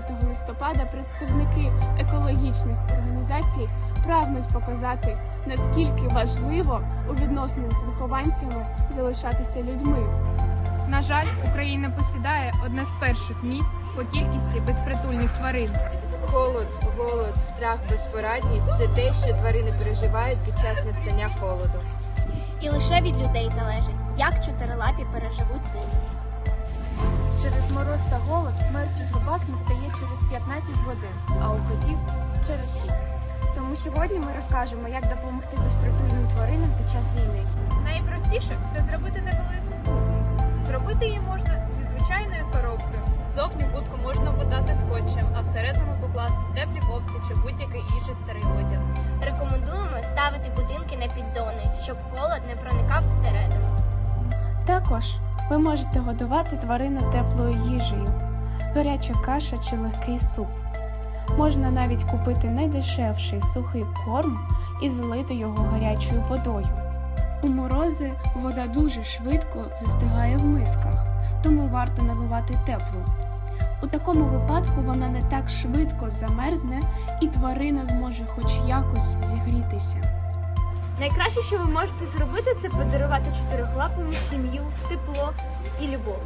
20 листопада представники екологічних організацій прагнуть показати, наскільки важливо у відносинах з вихованцями залишатися людьми. На жаль, Україна посідає одне з перших місць по кількості безпритульних тварин. Холод, голод, страх, безпорадність це те, що тварини переживають під час настання холоду. І лише від людей залежить, як чотирилапі переживуть зиму. Через мороз та голод смерть у собак настає через 15 годин, а у котів через 6. Тому сьогодні ми розкажемо, як допомогти безпритульним тваринам під час війни. Найпростіше це зробити невелику будку. Зробити її можна зі звичайної коробки. Зовні будку можна обмотати скотчем, а всередину покласти теплі кофти чи будь-який інший старий одяг. Рекомендуємо ставити будинки на піддони, щоб холод не проникав всередину. Також ви можете годувати тварину теплою їжею, гаряча каша чи легкий суп. Можна навіть купити найдешевший сухий корм і злити його гарячою водою. У морози вода дуже швидко застигає в мисках, тому варто наливати теплу. У такому випадку вона не так швидко замерзне і тварина зможе хоч якось зігрітися. Найкраще, що ви можете зробити, це подарувати чотирихлапому сім'ю, тепло і любов.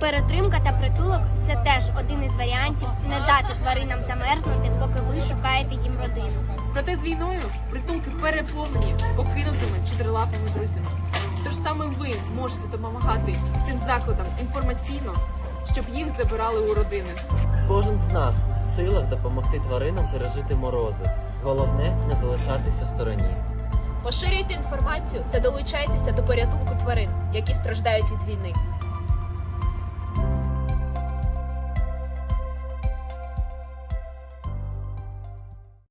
Перетримка та притулок це теж один із варіантів не дати тваринам замерзнути, поки ви шукаєте їм родину. Проте з війною притулки переповнені покинутими чотирилапими друзями. Тож саме ви можете допомагати цим закладам інформаційно, щоб їх забирали у родини. Кожен з нас в силах допомогти тваринам пережити морози. Головне не залишатися в стороні. Поширюйте інформацію та долучайтеся до порятунку тварин, які страждають від війни.